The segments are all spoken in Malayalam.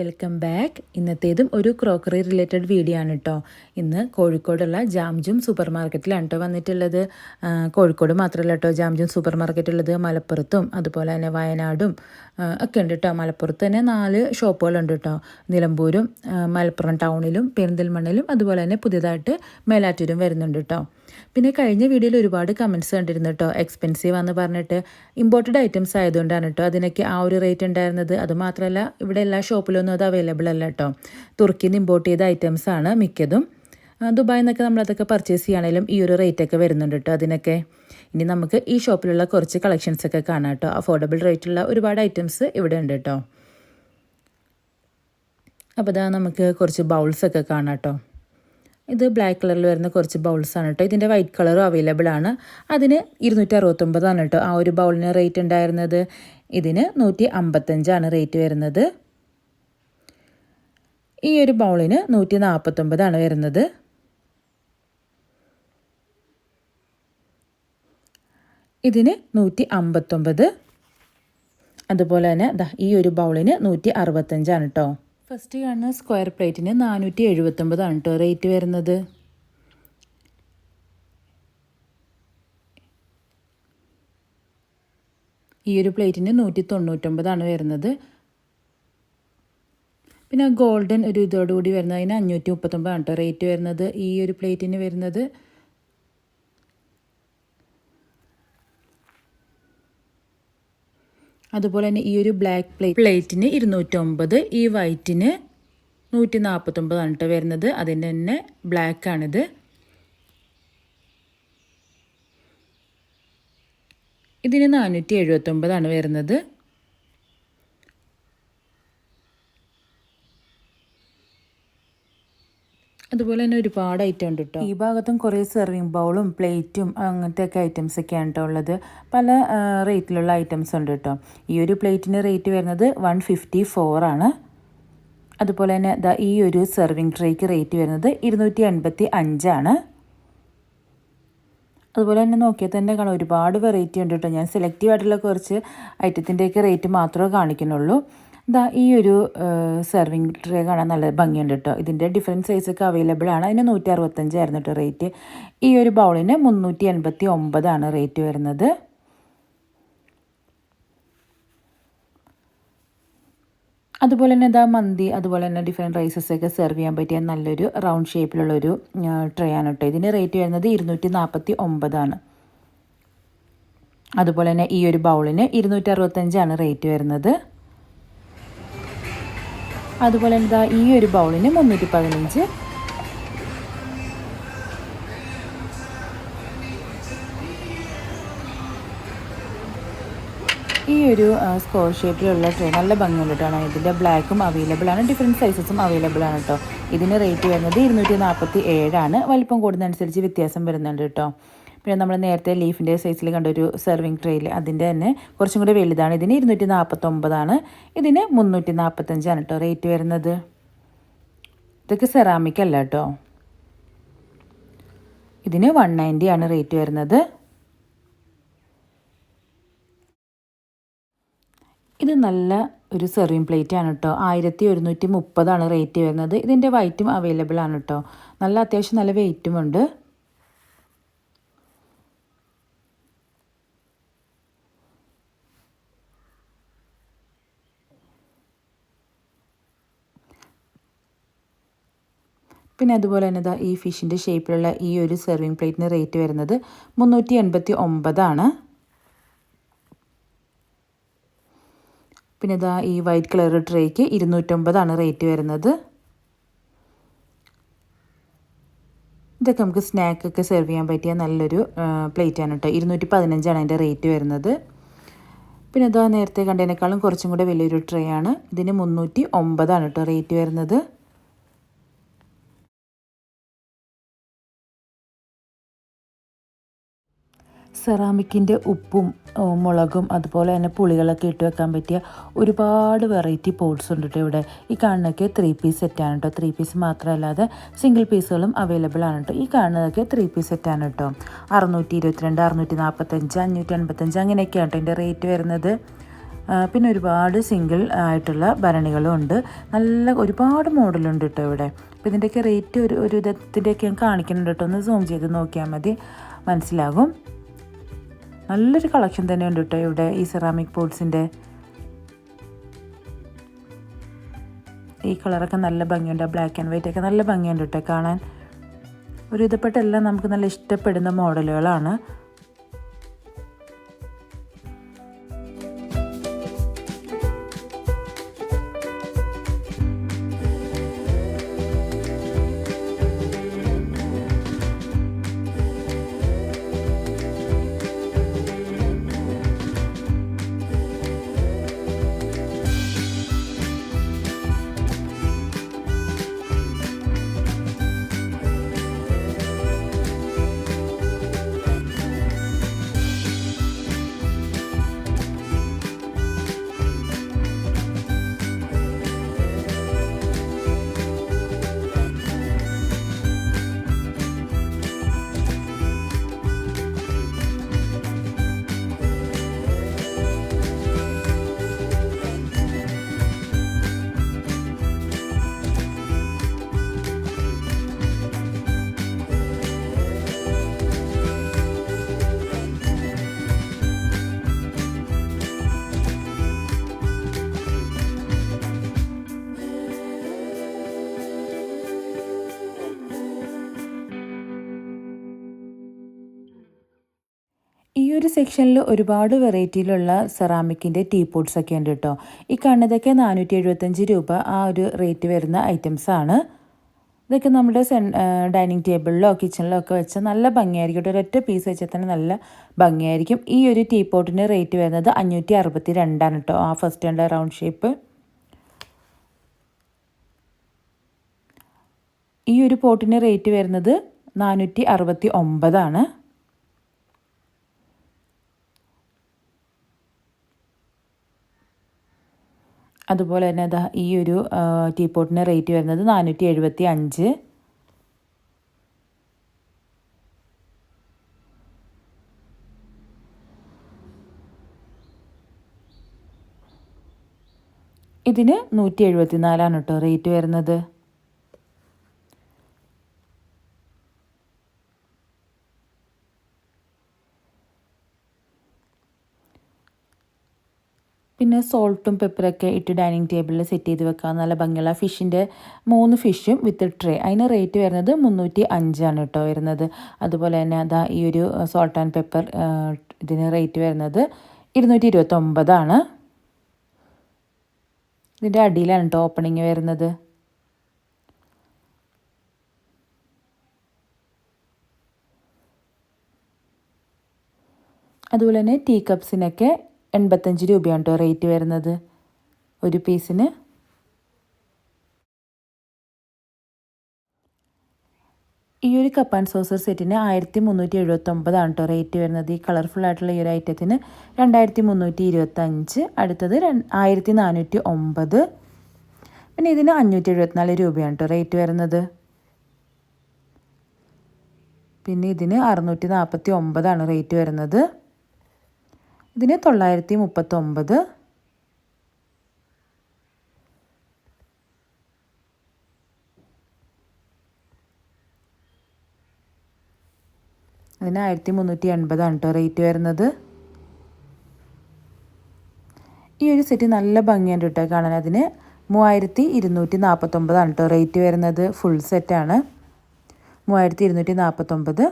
Welcome back. ഇന്നത്തേതും ഒരു ക്രോക്കറി റിലേറ്റഡ് വീഡിയോ ആണ് കേട്ടോ ഇന്ന് കോഴിക്കോടുള്ള ജാംജും സൂപ്പർ മാർക്കറ്റിലാണ് കേട്ടോ വന്നിട്ടുള്ളത് കോഴിക്കോട് മാത്രമല്ല കേട്ടോ ജാംജും സൂപ്പർ മാർക്കറ്റ് ഉള്ളത് മലപ്പുറത്തും അതുപോലെ തന്നെ വയനാടും ഒക്കെ ഉണ്ട് കേട്ടോ മലപ്പുറത്ത് തന്നെ നാല് ഷോപ്പുകളുണ്ട് കേട്ടോ നിലമ്പൂരും മലപ്പുറം ടൗണിലും പെരിന്തൽമണ്ണിലും അതുപോലെ തന്നെ പുതിയതായിട്ട് മേലാറ്റൂരും വരുന്നുണ്ട് കേട്ടോ പിന്നെ കഴിഞ്ഞ വീഡിയോയിൽ ഒരുപാട് കമന്റ്സ് കണ്ടിരുന്നു കേട്ടോ എക്സ്പെൻസീവ് ആണെന്ന് പറഞ്ഞിട്ട് ഇമ്പോർട്ടഡ് ഐറ്റംസ് ആയതുകൊണ്ടാണ് കേട്ടോ അതിനൊക്കെ ആ ഒരു റേറ്റ് ഉണ്ടായിരുന്നത്. അത് മാത്രമല്ല ഇവിടെ എല്ലാ ഷോപ്പിലൊന്നും അത് അവൈലബിൾ അല്ല കേട്ടോ തുർക്കിയിൽ നിന്ന് ഇമ്പോർട്ട് ചെയ്ത ഐറ്റംസ് ആണ് മിക്കതും. ദുബായിൽ നിന്നൊക്കെ നമ്മളതൊക്കെ പർച്ചേസ് ചെയ്യുകയാണെങ്കിലും ഈ ഒരു റേറ്റ് ഒക്കെ വരുന്നുണ്ട് കേട്ടോ അതിനൊക്കെ. ഇനി നമുക്ക് ഈ ഷോപ്പിലുള്ള കുറച്ച് കളക്ഷൻസ് ഒക്കെ കാണാം കേട്ടോ അഫോർഡബിൾ റേറ്റുള്ള ഒരുപാട് ഐറ്റംസ് ഇവിടെ ഉണ്ട് കേട്ടോ അപ്പോൾ ഇതാ നമുക്ക് കുറച്ച് ബൗൾസ് ഒക്കെ കാണാം കേട്ടോ ഇത് ബ്ലാക്ക് കളറിൽ വരുന്ന കുറച്ച് ബൗൾസ് ആണ് കേട്ടോ ഇതിന്റെ വൈറ്റ് കളറും അവൈലബിൾ ആണ്. അതിന് ഇരുന്നൂറ്റി അറുപത്തൊമ്പതാണ് കേട്ടോ ആ ഒരു ബൗളിന് റേറ്റ് ഉണ്ടായിരുന്നത്? ഇതിന് നൂറ്റി അമ്പത്തഞ്ചാണ് റേറ്റ് വരുന്നത്. ഈ ഒരു ബൗളിന് നൂറ്റി നാൽപ്പത്തൊമ്പതാണ് വരുന്നത്. ഇതിന് നൂറ്റി അമ്പത്തൊമ്പത് അതുപോലെ തന്നെ ഈ ഒരു ബൗളിന് നൂറ്റി അറുപത്തഞ്ചാണ് കേട്ടോ ഫസ്റ്റ് കാണുന്ന സ്ക്വയർ പ്ലേറ്റിന് നാനൂറ്റി എഴുപത്തൊമ്പതാണ് കേട്ടോ റേറ്റ് വരുന്നത്. ഈ ഒരു പ്ലേറ്റിന് നൂറ്റി തൊണ്ണൂറ്റൊമ്പതാണ് വരുന്നത്. പിന്നെ ഗോൾഡൻ ഒരു ഇതോടുകൂടി വരുന്നതിന് അഞ്ഞൂറ്റി മുപ്പത്തൊമ്പതാണ് കേട്ടോ റേറ്റ് വരുന്നത്. ഈ ഒരു പ്ലേറ്റിന് വരുന്നത് അതുപോലെ തന്നെ ഈ ഒരു ബ്ലാക്ക് പ്ലേറ്റ് പ്ലേറ്റിന് ഇരുന്നൂറ്റൊമ്പത് ഈ വൈറ്റിന് നൂറ്റി നാൽപ്പത്തൊമ്പതാണ് കേട്ടോ വരുന്നത്. അതിന്റെ തന്നെ ബ്ലാക്കാണിത് ഇതിന് നാനൂറ്റി എഴുപത്തൊമ്പതാണ് വരുന്നത്. അതുപോലെ തന്നെ ഒരുപാട് ഐറ്റം ഉണ്ട് കേട്ടോ ഈ ഭാഗത്തും കുറേ സെർവിങ് ബൗളും പ്ലേറ്റും അങ്ങനത്തെ ഒക്കെ ഐറ്റംസ് ഒക്കെയാണ് കേട്ടോ ഉള്ളത്. പല റേറ്റിലുള്ള ഐറ്റംസ് ഉണ്ട് കേട്ടോ ഈ ഒരു പ്ലേറ്റിന് റേറ്റ് വരുന്നത് വൺ ഫിഫ്റ്റി ഫോർ ആണ്. അതുപോലെ തന്നെ ദാ ഈ ഒരു സെർവിങ് ട്രേക്ക് റേറ്റ് വരുന്നത് ഇരുന്നൂറ്റി എൺപത്തി അഞ്ചാണ് അതുപോലെ തന്നെ നോക്കിയാൽ തന്നെ കാണാം ഒരുപാട് വെറൈറ്റി ഉണ്ട് കേട്ടോ ഞാൻ സെലക്റ്റീവ് ആയിട്ടുള്ള കുറച്ച് ഐറ്റത്തിന്റെയൊക്കെ റേറ്റ് മാത്രമേ കാണിക്കുന്നുള്ളൂ. ഇതാ ഈ ഒരു സെർവിങ് ട്രേ കാണാൻ നല്ല ഭംഗിയുണ്ട് കേട്ടോ ഇതിന്റെ ഡിഫറെന്റ് സൈസൊക്കെ അവൈലബിൾ ആണ്. അതിന് നൂറ്റി അറുപത്തഞ്ചായിരുന്നു കേട്ടോ റേറ്റ് ഈ ഒരു ബൗളിന് മുന്നൂറ്റി എൺപത്തി ഒമ്പതാണ് റേറ്റ് വരുന്നത്. അതുപോലെ തന്നെ ഇതാ മന്തി അതുപോലെ തന്നെ ഡിഫറെന്റ് റൈസസ് ഒക്കെ സെർവ് ചെയ്യാൻ പറ്റിയ നല്ലൊരു റൗണ്ട് ഷേപ്പിലുള്ളൊരു ട്രേ ആണ് കേട്ടോ ഇതിന് റേറ്റ് വരുന്നത് ഇരുന്നൂറ്റി നാൽപ്പത്തി ഒമ്പതാണ് അതുപോലെ തന്നെ ഈ ഒരു ബൗളിന് ഇരുന്നൂറ്റി അറുപത്തഞ്ചാണ് റേറ്റ് വരുന്നത്. അതുപോലെ എന്താ ഈ ഒരു ബൗളിന് മുന്നൂറ്റി പതിനഞ്ച്. ഈ ഒരു സ്ക്വയർ ഷേപ്പിലുള്ള ട്രേ നല്ല ഭംഗിയുള്ള കേട്ടോ. ഇതിന്റെ ബ്ലാക്കും അവൈലബിൾ ആണ്. ഡിഫറെന്റ് സൈസസും അവൈലബിൾ ആണ് കേട്ടോ. ഇതിന് റേറ്റ് വരുന്നത് ഇരുന്നൂറ്റി നാൽപ്പത്തി ഏഴാണ് വലിപ്പം കൂടുന്നതനുസരിച്ച് വ്യത്യാസം വരുന്നുണ്ട് കേട്ടോ. പിന്നെ നമ്മൾ നേരത്തെ ലീഫിന്റെ സൈസിൽ കണ്ട ഒരു സെർവിങ് ട്രേയിൽ അതിന്റെ തന്നെ കുറച്ചും കൂടി വലുതാണ്. ഇതിന് ഇരുന്നൂറ്റി നാൽപ്പത്തൊമ്പതാണ് ഇതിന് മുന്നൂറ്റി നാൽപ്പത്തഞ്ചാണ് കേട്ടോ റേറ്റ് വരുന്നത്. ഇതൊക്കെ സെറാമിക് അല്ല കേട്ടോ ഇതിന് വൺ നയന്റി ആണ് റേറ്റ് വരുന്നത്. ഇത് നല്ല ഒരു സെർവിങ് പ്ലേറ്റ് ആണ് കേട്ടോ ആയിരത്തി ഒരുന്നൂറ്റി മുപ്പതാണ് റേറ്റ് വരുന്നത്. ഇതിന്റെ വൈറ്റും അവൈലബിൾ ആണ് കേട്ടോ നല്ല അത്യാവശ്യം നല്ല വെയിറ്റും ഉണ്ട്. പിന്നെ അതുപോലെ തന്നെ ഇതാ ഈ ഫിഷിന്റെ ഷേപ്പിലുള്ള ഈ ഒരു സെർവിങ് പ്ലേറ്റിന് റേറ്റ് വരുന്നത് മുന്നൂറ്റി എൺപത്തി ഒമ്പതാണ് പിന്നെ ഇതാ ഈ വൈറ്റ് കളർ ട്രേക്ക് ഇരുന്നൂറ്റമ്പതാണ് റേറ്റ് വരുന്നത്. ഇതൊക്കെ നമുക്ക് സ്നാക്കൊക്കെ സെർവ് ചെയ്യാൻ പറ്റിയ നല്ലൊരു പ്ലേറ്റ് ആണ് കേട്ടോ ഇരുന്നൂറ്റി പതിനഞ്ചാണ് അതിന്റെ റേറ്റ് വരുന്നത്. പിന്നെ ഇതാ നേരത്തെ കണ്ടതിനേക്കാളും കുറച്ചും കൂടെ വലിയൊരു ട്രേ ആണ്. ഇതിന് മുന്നൂറ്റി ഒമ്പതാണ് കേട്ടോ റേറ്റ് വരുന്നത്. സെറാമിക്കിന്റെ ഉപ്പും മുളകും അതുപോലെ തന്നെ പുളികളൊക്കെ ഇട്ട് വെക്കാൻ പറ്റിയ ഒരുപാട് വെറൈറ്റി പോട്ട്സ് ഉണ്ട് കേട്ടോ ഇവിടെ. ഈ കാണുന്നതൊക്കെ ത്രീ പീസ് സെറ്റാണ് കേട്ടോ. ത്രീ പീസ് മാത്രമല്ലാതെ സിംഗിൾ പീസുകളും അവൈലബിൾ ആണ് കേട്ടോ. ഈ കാണുന്നതൊക്കെ ത്രീ പീസ് സെറ്റാണ് കേട്ടോ. അറുന്നൂറ്റി ഇരുപത്തിരണ്ട് അറുന്നൂറ്റി നാൽപ്പത്തഞ്ച് അഞ്ഞൂറ്റി എൺപത്തഞ്ച് അങ്ങനെയൊക്കെയാണ് കേട്ടോ ഇതിന്റെ റേറ്റ് വരുന്നത്. പിന്നെ ഒരുപാട് സിംഗിൾ ആയിട്ടുള്ള ഭരണികളും ഉണ്ട്. നല്ല ഒരുപാട് മോഡലുണ്ട് കേട്ടോ ഇവിടെ. അപ്പോൾ ഇതിന്റെയൊക്കെ റേറ്റ് ഒരു ഒരു വിധത്തിന്റെയൊക്കെ ഞാൻ കാണിക്കുന്നുണ്ട് കേട്ടോ. ഒന്ന് സൂം ചെയ്ത് നോക്കിയാൽ മതി. മനസ്സിലാകും? നല്ലൊരു കളക്ഷൻ തന്നെയുണ്ട് കേട്ടോ ഇവിടെ ഈ സെറാമിക് പോട്ട്സിന്റെ ഈ കളറൊക്കെ നല്ല ഭംഗിയുണ്ട് ബ്ലാക്ക് ആൻഡ് വൈറ്റ് ഒക്കെ നല്ല ഭംഗിയുണ്ട് കേട്ടോ കാണാൻ. ഒരു ഇതപ്പെട്ടെല്ലാം നമുക്ക് നല്ല ഇഷ്ടപ്പെടുന്ന മോഡലുകളാണ്. ഒരു സെക്ഷനിൽ ഒരുപാട് വെറൈറ്റിയിലുള്ള സെറാമിക്കിന്റെ ടീ പോട്ട്സൊക്കെ ഉണ്ട് കേട്ടോ. ഈ കണ്ണതൊക്കെ നാനൂറ്റി എഴുപത്തഞ്ച് രൂപ ആ ഒരു റേറ്റ് വരുന്ന ഐറ്റംസ് ആണ്. ഇതൊക്കെ നമ്മുടെ സെൻ ഡൈനിങ് ടേബിളിലോ കിച്ചണിലോ ഒക്കെ വെച്ചാൽ നല്ല ഭംഗിയായിരിക്കും. ഒരൊറ്റ പീസ് വെച്ചാൽ തന്നെ നല്ല ഭംഗിയായിരിക്കും. ഈ ഒരു ടീ പോട്ടിന്റെ റേറ്റ് വരുന്നത് അഞ്ഞൂറ്റി അറുപത്തി രണ്ടാണ് കേട്ടോ ആ ഫസ്റ്റ് ആൻഡ് റൗണ്ട് ഷേപ്പ് ഈ ഒരു പോട്ടിന്റെ റേറ്റ് വരുന്നത് നാനൂറ്റി അറുപത്തി ഒമ്പതാണ് അതുപോലെ തന്നെ അതാ ഈ ഒരു ടീ പോട്ടിന്റെ റേറ്റ് വരുന്നത് നാനൂറ്റി എഴുപത്തി അഞ്ച് ഇതിന് നൂറ്റി എഴുപത്തി നാലാണ് കേട്ടോ റേറ്റ് വരുന്നത്. പിന്നെ സോൾട്ടും പെപ്പറൊക്കെ ഇട്ട് ഡൈനിങ് ടേബിളിൽ സെറ്റ് ചെയ്ത് വെക്കാം. നല്ല ഭംഗിയുള്ള ഫിഷിന്റെ മൂന്ന് ഫിഷും വിത്ത് ട്രേ. അതിന് റേറ്റ് വരുന്നത് മുന്നൂറ്റി അഞ്ചാണ് കേട്ടോ വരുന്നത്. അതുപോലെ തന്നെ അതാ ഈ ഒരു സോൾട്ട് ആൻഡ് പെപ്പർ ഇതിന് റേറ്റ് വരുന്നത് ഇരുന്നൂറ്റി ഇരുപത്തൊമ്പതാണ്. ഇതിന്റെ അടിയിലാണ് കേട്ടോ ഓപ്പണിങ് വരുന്നത്. അതുപോലെ തന്നെ ടീ കപ്സിനൊക്കെ എൺപത്തഞ്ച് രൂപയാണ് കേട്ടോ റേറ്റ് വരുന്നത്. ഒരു പീസിന് ഈ ഒരു കപ്പ് ആൻഡ് സോസർ സെറ്റിന് ആയിരത്തി മുന്നൂറ്റി എഴുപത്തൊമ്പതാണ് കേട്ടോ റേറ്റ് വരുന്നത്. ഈ കളർഫുൾ ആയിട്ടുള്ള ഈ ഒരു ഐറ്റത്തിന് രണ്ടായിരത്തി മുന്നൂറ്റി ഇരുപത്തഞ്ച് അടുത്തത് ആയിരത്തി നാനൂറ്റി ഒമ്പത് പിന്നെ ഇതിന് അഞ്ഞൂറ്റി എഴുപത്തിനാല് രൂപയാണ് കേട്ടോ റേറ്റ് വരുന്നത്. പിന്നെ ഇതിന് അറുന്നൂറ്റി നാൽപ്പത്തി ഒമ്പതാണ് റേറ്റ് വരുന്നത്. ഇതിന് തൊള്ളായിരത്തി മുപ്പത്തൊമ്പത്. അതിന് ആയിരത്തി മുന്നൂറ്റി എൺപതാണ് കേട്ടോ റേറ്റ് വരുന്നത്. ഈ ഒരു സെറ്റ് നല്ല ഭംഗിയുണ്ട് കേട്ടോ കാണാൻ. അതിന് മൂവായിരത്തി ഇരുന്നൂറ്റി നാൽപ്പത്തൊമ്പതാണ് കേട്ടോ റേറ്റ് വരുന്നത്. ഫുൾ സെറ്റാണ് മൂവായിരത്തി ഇരുന്നൂറ്റി നാൽപ്പത്തൊമ്പത്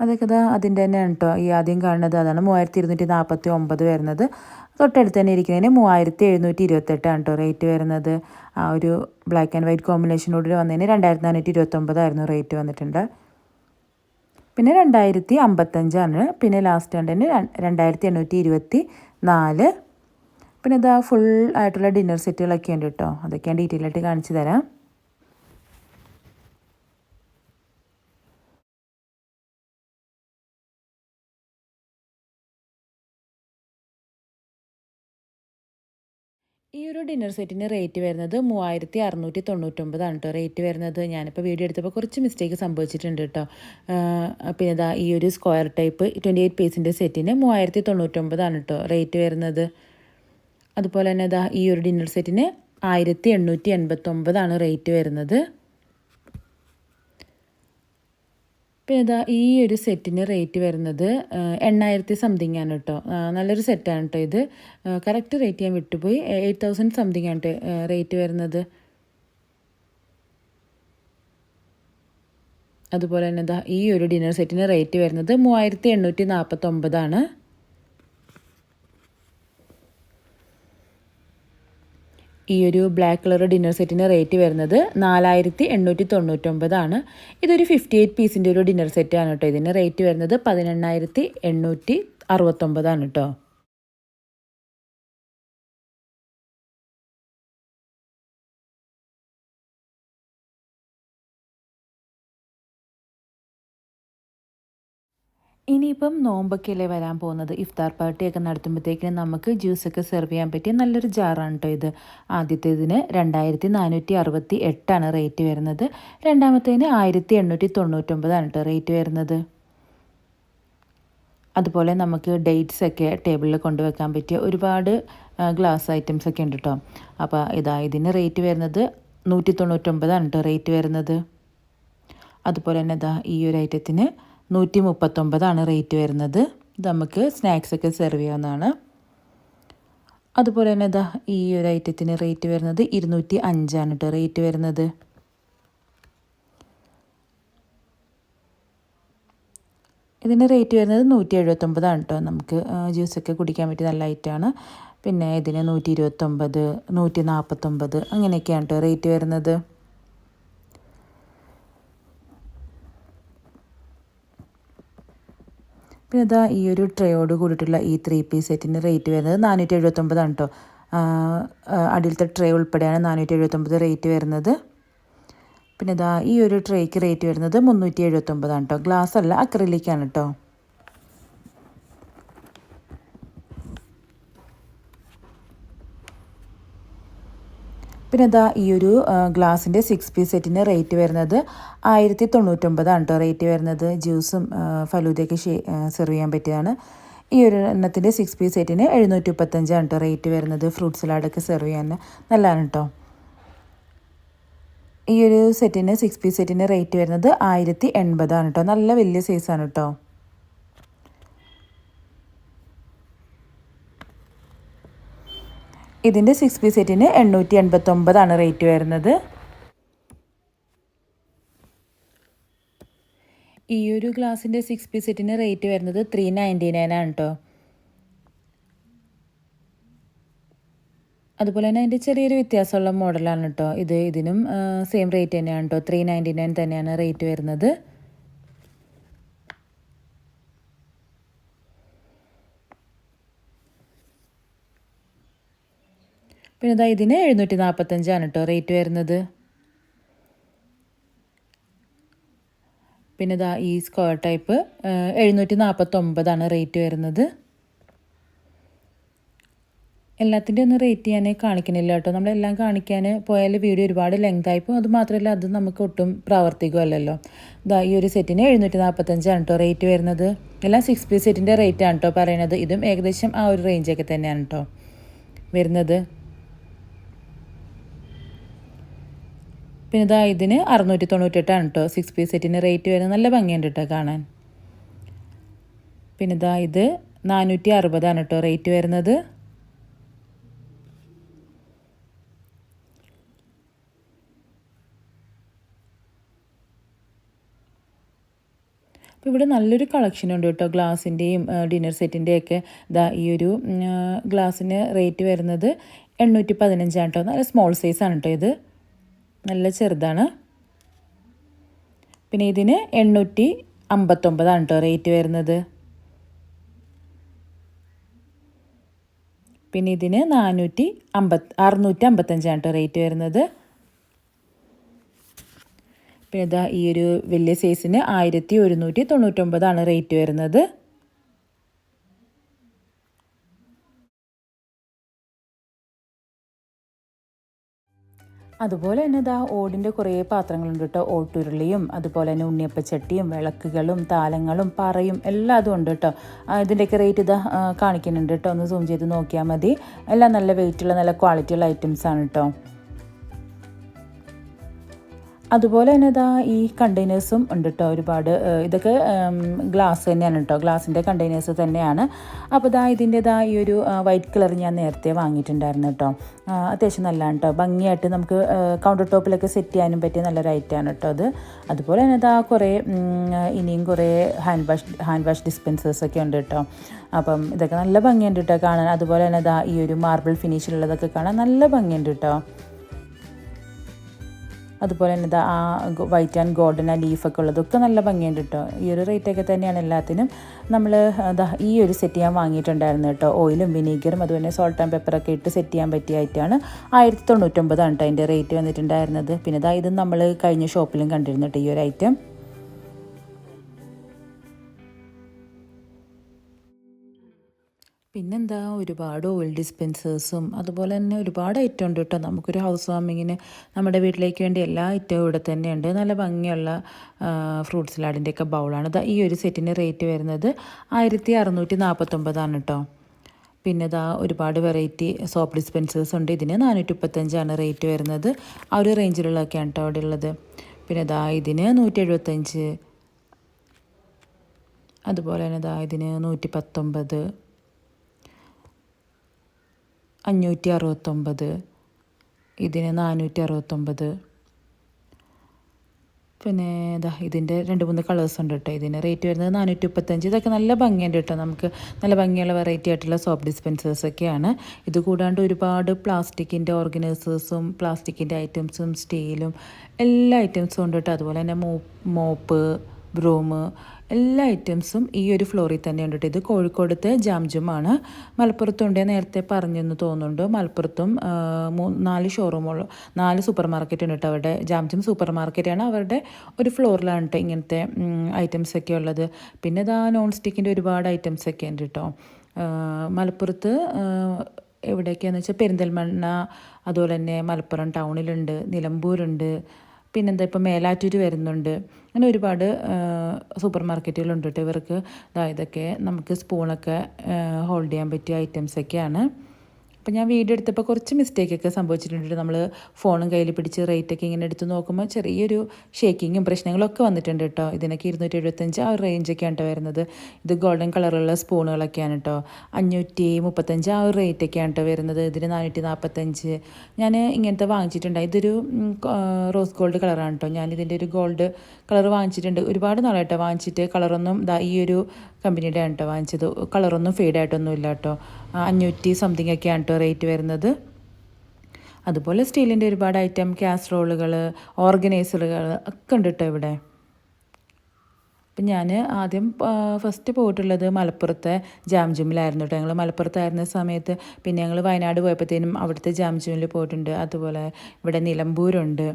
അതൊക്കെ ഇതാ അതിന്റെ തന്നെയാണ് കേട്ടോ. ഈ ആദ്യം കാണുന്നത് അതാണ് മൂവായിരത്തി ഇരുന്നൂറ്റി നാൽപ്പത്തി ഒമ്പത് വരുന്നത്. തൊട്ടടുത്ത് തന്നെ ഇരിക്കുന്നതിന് മൂവായിരത്തി എഴുന്നൂറ്റി ഇരുപത്തെട്ടാണ് കേട്ടോ റേറ്റ് വരുന്നത്. ആ ഒരു ബ്ലാക്ക് ആൻഡ് വൈറ്റ് കോമ്പിനേഷനോട് വന്നതിന് രണ്ടായിരത്തി നാനൂറ്റി ഇരുപത്തൊമ്പതായിരുന്നു റേറ്റ് വന്നിട്ടുണ്ട്. പിന്നെ രണ്ടായിരത്തി അമ്പത്തഞ്ചാണ് പിന്നെ ലാസ്റ്റ് കണ്ടതിന് രണ്ടായിരത്തി എണ്ണൂറ്റി ഇരുപത്തി നാല് പിന്നെ ഇതാ ഫുൾ ആയിട്ടുള്ള ഡിന്നർ സെറ്റുകളൊക്കെ ഉണ്ട് കേട്ടോ. അതൊക്കെ ഞാൻ ഡീറ്റെയിൽ ആയിട്ട് കാണിച്ചു തരാം. ഈ ഒരു ഡിന്നർ സെറ്റിന് റേറ്റ് വരുന്നത് മൂവായിരത്തി അറുന്നൂറ്റി തൊണ്ണൂറ്റൊമ്പതാണ് കേട്ടോ റേറ്റ് വരുന്നത് ഞാനിപ്പോൾ വീഡിയോ എടുത്തപ്പോൾ കുറച്ച് മിസ്റ്റേക്ക് സംഭവിച്ചിട്ടുണ്ട് കേട്ടോ പിന്നെ ഇതാ ഈ ഒരു സ്ക്വയർ ടൈപ്പ് ട്വന്റി എയ്റ്റ് പീസിന്റെ സെറ്റിന് മൂവായിരത്തി തൊണ്ണൂറ്റൊമ്പതാണ് കേട്ടോ റേറ്റ് വരുന്നത്. അതുപോലെ തന്നെ ഇതാ ഈ ഒരു ഡിന്നർ സെറ്റിന് ആയിരത്തി എണ്ണൂറ്റി എൺപത്തൊമ്പതാണ് റേറ്റ് വരുന്നത്. പിന്നെ ഇതാ ഈ ഒരു സെറ്റിന് റേറ്റ് വരുന്നത് എണ്ണായിരത്തി സംതിങ് ആണ് കേട്ടോ നല്ലൊരു സെറ്റാണ് കേട്ടോ ഇത്. കറക്റ്റ് റേറ്റ് ഞാൻ വിട്ടുപോയി. എയ്റ്റ് തൗസൻഡ് സംതിങ് ആണ് റേറ്റ് വരുന്നത്. അതുപോലെ തന്നെ ഈ ഒരു ഡിന്നർ സെറ്റിന് റേറ്റ് വരുന്നത് മൂവായിരത്തി എണ്ണൂറ്റി നാൽപ്പത്തൊമ്പതാണ് ഈ ഒരു ബ്ലാക്ക് കളർ ഡിന്നർ സെറ്റിന് റേറ്റ് വരുന്നത് നാലായിരത്തി എണ്ണൂറ്റി തൊണ്ണൂറ്റൊമ്പതാണ് ഇതൊരു ഫിഫ്റ്റി എയ്റ്റ് പീസിന്റെ ഒരു ഡിന്നർ സെറ്റാണ് കേട്ടോ. ഇതിന് റേറ്റ് വരുന്നത് പതിനെണ്ണായിരത്തി എണ്ണൂറ്റി അറുപത്തൊമ്പതാണ് കേട്ടോ. ഇനിയിപ്പം നോമ്പൊക്കെയല്ലേ വരാൻ പോകുന്നത്? ഇഫ്താർ പാർട്ടിയൊക്കെ നടത്തുമ്പോഴത്തേക്കിനും നമുക്ക് ജ്യൂസൊക്കെ സെർവ് ചെയ്യാൻ പറ്റിയ നല്ലൊരു ജാറാണ് കേട്ടോ ഇത്. ആദ്യത്തേതിന് രണ്ടായിരത്തി നാനൂറ്റി അറുപത്തി എട്ടാണ് റേറ്റ് വരുന്നത്. രണ്ടാമത്തേതിന് ആയിരത്തി എണ്ണൂറ്റി തൊണ്ണൂറ്റൊമ്പതാണ് കേട്ടോ റേറ്റ് വരുന്നത്. അതുപോലെ നമുക്ക് ഡേറ്റ്സ് ഒക്കെ ടേബിളിൽ കൊണ്ടുവെക്കാൻ പറ്റിയ ഒരുപാട് ഗ്ലാസ് ഐറ്റംസ് ഒക്കെ ഉണ്ട് കേട്ടോ അപ്പോൾ ഇതാ ഇതിന് റേറ്റ് വരുന്നത് നൂറ്റി തൊണ്ണൂറ്റൊമ്പതാണ് കേട്ടോ റേറ്റ് വരുന്നത്. അതുപോലെ തന്നെ ഇതാ ഈ ഒരു ഐറ്റത്തിന് നൂറ്റി മുപ്പത്തൊമ്പതാണ് റേറ്റ് വരുന്നത്. ഇത് നമുക്ക് സ്നാക്സൊക്കെ സെർവ് ചെയ്യാവുന്നതാണ്. അതുപോലെ തന്നെ ഇതാ ഈ ഒരു ഐറ്റത്തിന് റേറ്റ് വരുന്നത് ഇരുന്നൂറ്റി അഞ്ചാണ് കേട്ടോ റേറ്റ് വരുന്നത്. ഇതിന്റെ റേറ്റ് വരുന്നത് നൂറ്റി എഴുപത്തൊമ്പതാണ് കേട്ടോ നമുക്ക് ജ്യൂസൊക്കെ കുടിക്കാൻ പറ്റിയ നല്ല ഐറ്റമാണ് പിന്നെ ഇതിന് നൂറ്റി ഇരുപത്തൊമ്പത് നൂറ്റി നാൽപ്പത്തൊമ്പത് അങ്ങനെയൊക്കെയാണ് കേട്ടോ റേറ്റ് വരുന്നത്. പിന്നെ ഇതാ ഈ ഒരു ട്രേയോട് കൂടിയിട്ടുള്ള ഈ ത്രീ പീസ് സെറ്റിന്റെ റേറ്റ് വരുന്നത് നാനൂറ്റി എഴുപത്തൊമ്പതാണ് കേട്ടോ അടിയിലത്തെ ട്രേ ഉൾപ്പെടെയാണ് നാനൂറ്റി എഴുപത്തൊമ്പത് റേറ്റ് വരുന്നത്. പിന്നെ ഇതാ ഈ ഒരു ട്രേക്ക് റേറ്റ് വരുന്നത് മുന്നൂറ്റി എഴുപത്തൊമ്പതാണ് കേട്ടോ ഗ്ലാസ് അല്ല അക്രലിക്കാണ് കേട്ടോ പിന്നെ ഇതാ ഈ ഒരു ഗ്ലാസിന്റെ സിക്സ് പീസ് സെറ്റിന് റേറ്റ് വരുന്നത് ആയിരത്തി തൊണ്ണൂറ്റൊമ്പതാണ് കേട്ടോ റേറ്റ് വരുന്നത് ജ്യൂസും ഫലൂദയൊക്കെ സെർവ് ചെയ്യാൻ പറ്റിയതാണ്. ഈ ഒരു എണ്ണത്തിന്റെ സിക്സ് പീസ് സെറ്റിന് എഴുന്നൂറ്റി മുപ്പത്തഞ്ചാണ് കേട്ടോ റേറ്റ് വരുന്നത് ഫ്രൂട്ട് സലാഡൊക്കെ സെർവ് ചെയ്യാൻ നല്ലതാണ് കേട്ടോ ഈ ഒരു സെറ്റിന് സിക്സ് പീസ് സെറ്റിന് റേറ്റ് വരുന്നത് ആയിരത്തി എൺപതാണ് കേട്ടോ നല്ല വലിയ സൈസാണ് കേട്ടോ ഇതിന്റെ സിക്സ് പീസ് സെറ്റിന് എണ്ണൂറ്റി എൺപത്തൊമ്പതാണ് റേറ്റ് വരുന്നത്. ഈ ഒരു ഗ്ലാസിന്റെ സിക്സ് പീസ് സെറ്റിന് റേറ്റ് വരുന്നത് ത്രീ നയന്റി നയൻ ആണ് കേട്ടോ അതുപോലെ തന്നെ അതിന്റെ ചെറിയൊരു വ്യത്യാസമുള്ള മോഡലാണ് കേട്ടോ ഇത് ഇതിനും സെയിം റേറ്റ് തന്നെയാണ് കേട്ടോ ത്രീ നയന്റി നയൻ തന്നെയാണ് റേറ്റ് വരുന്നത്. പിന്നെ ഇതാ ഇതിന് എഴുന്നൂറ്റി നാൽപ്പത്തഞ്ചാണ് കേട്ടോ റേറ്റ് വരുന്നത്. പിന്നെ ഇതാ ഈ സ്ക്വയർ ടൈപ്പ് എഴുന്നൂറ്റി നാൽപ്പത്തൊമ്പതാണ് റേറ്റ് വരുന്നത്. എല്ലാത്തിന്റെ ഒന്നും റേറ്റ് ഞാൻ കാണിക്കണില്ല കേട്ടോ നമ്മളെല്ലാം കാണിക്കാൻ പോയാൽ വീഡിയോ ഒരുപാട് ലെങ്ത് ആയിപ്പോൾ അത് മാത്രമല്ല അത് നമുക്ക് ഒട്ടും പ്രാവർത്തികമല്ലല്ലോ. ഇതാ ഈ ഒരു സെറ്റിന് എഴുന്നൂറ്റി നാൽപ്പത്തഞ്ചാണ് കേട്ടോ റേറ്റ് വരുന്നത്. എല്ലാം സിക്സ് പീസ് സെറ്റിന്റെ റേറ്റ് ആണ് കേട്ടോ പറയണത്. ഇതും ഏകദേശം ആ ഒരു റേഞ്ചൊക്കെ തന്നെയാണ് കേട്ടോ വരുന്നത്. പിന്നെ ഇതാ ഇതിന് അറുന്നൂറ്റി തൊണ്ണൂറ്റെട്ടാണ് കേട്ടോ സിക്സ് പീസ് സെറ്റിന് റേറ്റ് വരുന്നത് നല്ല ഭംഗിയുണ്ട് കേട്ടോ കാണാൻ. പിന്നെ ഇതാ ഇത് നാനൂറ്റി അറുപതാണ് കേട്ടോ റേറ്റ് വരുന്നത്. അപ്പോൾ ഇവിടെ നല്ലൊരു കളക്ഷൻ ഉണ്ട് കേട്ടോ ഗ്ലാസിന്റെയും ഡിന്നർ സെറ്റിന്റെയൊക്കെ ഇതാ ഈ ഒരു ഗ്ലാസ്സിന് റേറ്റ് വരുന്നത് എണ്ണൂറ്റി പതിനഞ്ചാണ് കേട്ടോ നല്ല സ്മോൾ സൈസാണ് കേട്ടോ ഇത്. നല്ല ചെറുതാണ്. പിന്നെ ഇതിന് എണ്ണൂറ്റി അമ്പത്തൊമ്പതാണ് കേട്ടോ റേറ്റ് വരുന്നത്. പിന്നെ ഇതിന് നാനൂറ്റി അമ്പത് അറുന്നൂറ്റി അമ്പത്തഞ്ചാണ് കേട്ടോ റേറ്റ് വരുന്നത്. പിന്നെ ഇതാ ഈ ഒരു വലിയ സൈസിന് ആയിരത്തി ഒരുന്നൂറ്റി തൊണ്ണൂറ്റൊമ്പതാണ് റേറ്റ് വരുന്നത്. അതുപോലെ തന്നെ ഇതാ ഓടിന്റെ കുറേ പാത്രങ്ങളുണ്ട് കേട്ടോ. ഓട്ടുരുളിയും അതുപോലെ തന്നെ ഉണ്ണിയപ്പച്ചട്ടിയും വിളക്കുകളും താലങ്ങളും പറയും എല്ലാം അതും ഉണ്ട് കേട്ടോ. ഇതിന്റെയൊക്കെ റേറ്റ് ഇതാ കാണിക്കുന്നുണ്ട് കേട്ടോ. ഒന്ന് സൂം ചെയ്ത് നോക്കിയാൽ മതി. എല്ലാം നല്ല വെയിറ്റുള്ള നല്ല ക്വാളിറ്റിയുള്ള ഐറ്റംസ് ആണ് കേട്ടോ. അതുപോലെ തന്നെ ഇതാ ഈ കണ്ടെയ്നേഴ്സും ഉണ്ട് കേട്ടോ ഒരുപാട്. ഇതൊക്കെ ഗ്ലാസ് തന്നെയാണ് കേട്ടോ ഗ്ലാസിന്റെ കണ്ടെയ്നേഴ്സ് തന്നെയാണ്. അപ്പോൾ ഇതാ ഇതിന്റെ ഇതാ ഈ ഒരു വൈറ്റ് കളർ ഞാൻ നേരത്തെ വാങ്ങിയിട്ടുണ്ടായിരുന്നു കേട്ടോ അത്യാവശ്യം നല്ലതാണ് കേട്ടോ ഭംഗിയായിട്ട് നമുക്ക് കൗണ്ടർ ടോപ്പിലൊക്കെ സെറ്റ് ചെയ്യാനും പറ്റിയ നല്ലൊരു ഐറ്റമാണ് കേട്ടോ അത്. അതുപോലെ തന്നെ ഇതാ കുറേ ഇനിയും കുറേ hand wash hand wash dispensers ഒക്കെ ഉണ്ട് കേട്ടോ അപ്പം ഇതൊക്കെ നല്ല ഭംഗിയുണ്ട് കേട്ടോ കാണാൻ. അതുപോലെ തന്നെ ഇതാ ഈ ഒരു മാർബിൾ ഫിനിഷിലുള്ളതൊക്കെ കാണാൻ നല്ല ഭംഗിയുണ്ട് കേട്ടോ അതുപോലെ തന്നെ ഇതാ ആ വൈറ്റ് ആൻഡ് ഗോൾഡൻ ആ ലീഫൊക്കെ ഉള്ളതൊക്കെ നല്ല ഭംഗിയുണ്ട് കേട്ടോ ഈ ഒരു റേറ്റൊക്കെ തന്നെയാണ് എല്ലാത്തിനും നമ്മൾ ഈ ഒരു സെറ്റ് ചെയ്യാൻ വാങ്ങിയിട്ടുണ്ടായിരുന്നു കേട്ടോ ഓയിലും വിനീഗറും അതുപോലെ സോൾട്ട് ആൻഡ് പെപ്പറൊക്കെ ഇട്ട് സെറ്റ് ചെയ്യാൻ പറ്റിയ ഐറ്റമാണ് ആയിരത്തി തൊണ്ണൂറ്റൊമ്പതാണ് കേട്ടോ അതിന്റെ റേറ്റ് വന്നിട്ടുണ്ടായിരുന്നത്. പിന്നെ ഇതാ ഇത് നമ്മൾ കഴിഞ്ഞ ഷോപ്പിലും കണ്ടിരുന്നു കേട്ടോ ഈ ഒരു ഐറ്റം പിന്നെന്താ? ഒരുപാട് ഓയിൽ ഡിസ്പെൻസേഴ്സും അതുപോലെ തന്നെ ഒരുപാട് ഐറ്റം ഉണ്ട് കേട്ടോ. നമുക്കൊരു ഹൗസ് വാമിങ്ങിന് നമ്മുടെ വീട്ടിലേക്ക് വേണ്ടി എല്ലാ ഐറ്റവും ഇവിടെ തന്നെയുണ്ട്. നല്ല ഭംഗിയുള്ള ഫ്രൂട്ട് സലാഡിന്റെയൊക്കെ ബൗളാണ് ദാ ഈ ഒരു സെറ്റിന് റേറ്റ് വരുന്നത് ആയിരത്തി അറുന്നൂറ്റി നാൽപ്പത്തൊമ്പതാണ് കേട്ടോ. പിന്നെ ഇതാ ഒരുപാട് വെറൈറ്റി സോപ്പ് ഡിസ്പെൻസേഴ്സ് ഉണ്ട്. ഇതിന് നാനൂറ്റി മുപ്പത്തഞ്ചാണ് റേറ്റ് വരുന്നത്. ആ ഒരു റേഞ്ചിലുള്ളതൊക്കെയാണ് കേട്ടോ അവിടെ ഉള്ളത്. പിന്നെ ഇതാ ഇതിന് നൂറ്റി എഴുപത്തഞ്ച് അതുപോലെ തന്നെ ഇതാ ഇതിന് നൂറ്റി പത്തൊമ്പത് അഞ്ഞൂറ്റി അറുപത്തൊമ്പത് ഇതിന് നാനൂറ്റി അറുപത്തൊമ്പത് പിന്നെ ഇതാ ഇതിന്റെ രണ്ട് മൂന്ന് കളേഴ്സ് ഉണ്ട് കേട്ടോ ഇതിന് റേറ്റ് വരുന്നത് നാനൂറ്റി മുപ്പത്തഞ്ച് ഇതൊക്കെ നല്ല ഭംഗിയുണ്ട് കേട്ടോ നമുക്ക് നല്ല ഭംഗിയുള്ള വെറൈറ്റി ആയിട്ടുള്ള സോപ്പ് ഡിസ്പെൻസേഴ്സ് ഒക്കെയാണ്. ഇത് കൂടാണ്ട് ഒരുപാട് പ്ലാസ്റ്റിക്കിന്റെ ഓർഗനൈസേഴ്സും പ്ലാസ്റ്റിക്കിന്റെ ഐറ്റംസും സ്റ്റീലും എല്ലാ ഐറ്റംസും ഉണ്ട് കേട്ടോ അതുപോലെ തന്നെ മോപ്പ് ബ്രൂമ് എല്ലാ ഐറ്റംസും ഈ ഒരു ഫ്ലോറിൽ തന്നെ ഉണ്ട് കേട്ടോ ഇത് കോഴിക്കോടത്തെ ജാംജുമാണ്. മലപ്പുറത്തുണ്ട് നേരത്തെ പറഞ്ഞെന്ന് തോന്നുന്നുണ്ട്. മലപ്പുറത്തും മൂന്ന് നാല് ഷോറൂമുള്ള നാല് സൂപ്പർ മാർക്കറ്റ് ഉണ്ട് കേട്ടോ അവിടെ. ജാംജും സൂപ്പർ മാർക്കറ്റാണ് അവരുടെ ഒരു ഫ്ലോറിലാണ് കേട്ടോ ഇങ്ങനത്തെ ഐറ്റംസ് ഒക്കെ ഉള്ളത്. പിന്നെ ഇതാ നോൺ സ്റ്റിക്കിന്റെ ഒരുപാട് ഐറ്റംസ് ഒക്കെ ഉണ്ട് കേട്ടോ മലപ്പുറത്ത് എവിടെയൊക്കെയാണെന്ന് വെച്ചാൽ പെരിന്തൽമണ്ണ അതുപോലെ തന്നെ മലപ്പുറം ടൗണിലുണ്ട് നിലമ്പൂരുണ്ട് പിന്നെന്താ ഇപ്പോൾ മേലാറ്റൂർ വരുന്നുണ്ട്. അങ്ങനെ ഒരുപാട് സൂപ്പർ മാർക്കറ്റുകളുണ്ട് കേട്ടോ ഇവർക്ക്. ഇതൊക്കെ നമുക്ക് സ്പൂണൊക്കെ ഹോൾഡ് ചെയ്യാൻ പറ്റിയ ഐറ്റംസ് ഒക്കെയാണ് അപ്പോൾ ഞാൻ വീഡിയോ എടുത്തപ്പോൾ കുറച്ച് മിസ്റ്റേക്കൊക്കെ സംഭവിച്ചിട്ടുണ്ട്. നമ്മൾ ഫോണും കയ്യിൽ പിടിച്ച് റേറ്റൊക്കെ ഇങ്ങനെ എടുത്ത് നോക്കുമ്പോൾ ചെറിയൊരു ഷേക്കിങ്ങും പ്രശ്നങ്ങളൊക്കെ വന്നിട്ടുണ്ട് കേട്ടോ. ഇതിനൊക്കെ ഇരുന്നൂറ്റി എഴുപത്തഞ്ച് ആ ഒരു റേഞ്ചൊക്കെയാണ് കേട്ടോ വരുന്നത്. ഇത് ഗോൾഡൻ കളറുള്ള സ്പൂണുകളൊക്കെയാണ് കേട്ടോ അഞ്ഞൂറ്റി മുപ്പത്തഞ്ച് ആ ഒരു റേറ്റൊക്കെയാണ് കേട്ടോ വരുന്നത്. ഇതിന് നാനൂറ്റി നാൽപ്പത്തഞ്ച് ഞാൻ ഇങ്ങനത്തെ വാങ്ങിച്ചിട്ടുണ്ട് ഇതൊരു റോസ് ഗോൾഡ് കളറാണ് കേട്ടോ ഞാൻ ഇതിന്റെ ഒരു ഗോൾഡ് കളർ വാങ്ങിച്ചിട്ടുണ്ട്. ഒരുപാട് നാളായിട്ടോ വാങ്ങിച്ചിട്ട്. കളറൊന്നും ദാ ഈ ഒരു കമ്പനിയുടെ ആണ് കേട്ടോ വാങ്ങിച്ചത്. കളറൊന്നും ഫെയ്ഡായിട്ടൊന്നും ഇല്ല കേട്ടോ അഞ്ഞൂറ്റി സംതിങ് ഒക്കെയാണ് റേറ്റ് വരുന്നത്. അതുപോലെ സ്റ്റീലിന്റെ ഒരുപാട് ഐറ്റം കാസറോളുകൾ ഓർഗനൈസറുകൾ ഒക്കെ ഉണ്ട് കേട്ടോ ഇവിടെ. അപ്പം ഞാൻ ആദ്യം ഫസ്റ്റ് പോയിട്ടുള്ളത് മലപ്പുറത്തെ ജാം ജൂമിലായിരുന്നു കേട്ടോ ഞങ്ങൾ മലപ്പുറത്തായിരുന്ന സമയത്ത് പിന്നെ ഞങ്ങൾ വയനാട് പോയപ്പോഴത്തേനും അവിടുത്തെ ജാം ജൂമിൽ പോയിട്ടുണ്ട്. അതുപോലെ ഇവിടെ നിലമ്പൂരുണ്ട്.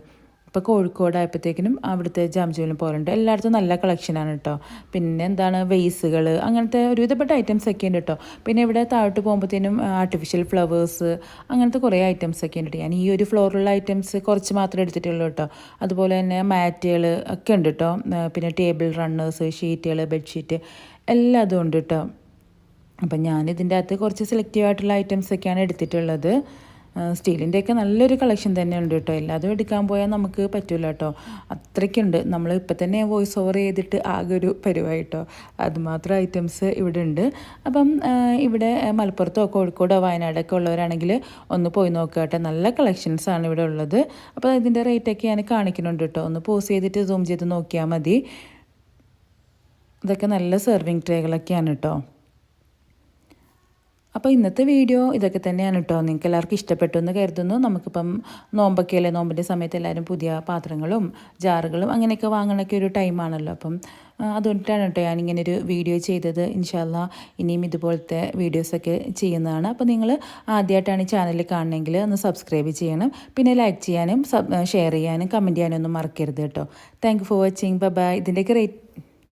ഇപ്പോൾ കോഴിക്കോടായപ്പോഴത്തേക്കിനും അവിടുത്തെ ജാംജുവിലും പോലുണ്ട് എല്ലായിടത്തും നല്ല കളക്ഷനാണ് കേട്ടോ പിന്നെ എന്താണ് വെയ്സുകൾ അങ്ങനത്തെ ഒരുവിധപ്പെട്ട ഐറ്റംസ് ഒക്കെ ഉണ്ട് കേട്ടോ പിന്നെ ഇവിടെ താഴോട്ട് പോകുമ്പോഴത്തേനും ആർട്ടിഫിഷ്യൽ ഫ്ലവേഴ്സ് അങ്ങനത്തെ കുറേ ഐറ്റംസ് ഒക്കെ ഉണ്ട് ഞാൻ ഈ ഒരു ഫ്ലോറിലുള്ള ഐറ്റംസ് കുറച്ച് മാത്രമേ എടുത്തിട്ടുള്ളൂ കേട്ടോ അതുപോലെ തന്നെ മാറ്റുകൾ ഒക്കെ ഉണ്ട് കേട്ടോ പിന്നെ ടേബിൾ റണ്ണേഴ്സ് ഷീറ്റുകൾ ബെഡ്ഷീറ്റ് എല്ലാം അതും ഉണ്ട് കേട്ടോ അപ്പം ഞാൻ ഇതിന്റെ അകത്ത് കുറച്ച് സെലക്റ്റീവ് ആയിട്ടുള്ള ഐറ്റംസൊക്കെയാണ് എടുത്തിട്ടുള്ളത്. സ്റ്റീലിന്റെയൊക്കെ നല്ലൊരു കളക്ഷൻ തന്നെ ഉണ്ട് കേട്ടോ. എല്ലാതും എടുക്കാൻ പോയാൽ നമുക്ക് പറ്റില്ല കേട്ടോ. അത്രയ്ക്കുണ്ട്. നമ്മൾ ഇപ്പം തന്നെ വോയിസ് ഓവർ ചെയ്തിട്ട് ആകെ ഒരു പരിവായി കേട്ടോ. അതുമാത്രം ഐറ്റംസ് ഇവിടെ ഉണ്ട്. അപ്പം ഇവിടെ മലപ്പുറത്തോ കോഴിക്കോടോ വയനാടൊക്കെ ഉള്ളവരാണെങ്കിൽ ഒന്ന് പോയി നോക്കുക കേട്ടോ. നല്ല ആണ് ഇവിടെ ഉള്ളത്. അപ്പോൾ ഇതിന്റെ റേറ്റൊക്കെ ഞാൻ കാണിക്കുന്നുണ്ട് കേട്ടോ. ഒന്ന് പോസ് ചെയ്തിട്ട് സൂം ചെയ്ത് നോക്കിയാൽ മതി. ഇതൊക്കെ നല്ല സെർവിങ് ട്രേകളൊക്കെയാണ് കേട്ടോ. അപ്പോൾ ഇന്നത്തെ വീഡിയോ ഇതൊക്കെ തന്നെയാണ് കേട്ടോ നിങ്ങൾക്ക് എല്ലാവർക്കും ഇഷ്ടപ്പെട്ടു എന്ന് കരുതുന്നു. നമുക്കിപ്പം നോമ്പൊക്കെ അല്ലേ നോമ്പിന്റെ സമയത്ത് എല്ലാവരും പുതിയ പാത്രങ്ങളും ജാറുകളും അങ്ങനെയൊക്കെ വാങ്ങണൊക്കെ ഒരു ടൈമാണല്ലോ അപ്പം അതുകൊണ്ടിട്ടാണ് കേട്ടോ ഞാനിങ്ങനെ ഒരു വീഡിയോ ചെയ്തത്. ഇൻഷാല്ല ഇനിയും ഇതുപോലത്തെ വീഡിയോസൊക്കെ ചെയ്യുന്നതാണ്. അപ്പോൾ നിങ്ങൾ ആദ്യമായിട്ടാണ് ഈ ചാനൽ കാണണമെങ്കിൽ ഒന്ന് സബ്സ്ക്രൈബ് ചെയ്യണം. പിന്നെ ലൈക്ക് ചെയ്യാനും ഷെയർ ചെയ്യാനും കമന്റ് ചെയ്യാനും ഒന്നും മറക്കരുത് കേട്ടോ താങ്ക് ഫോർ വാച്ചിങ് ബൈ ഇതിന്റെയൊക്കെ റേറ്റ്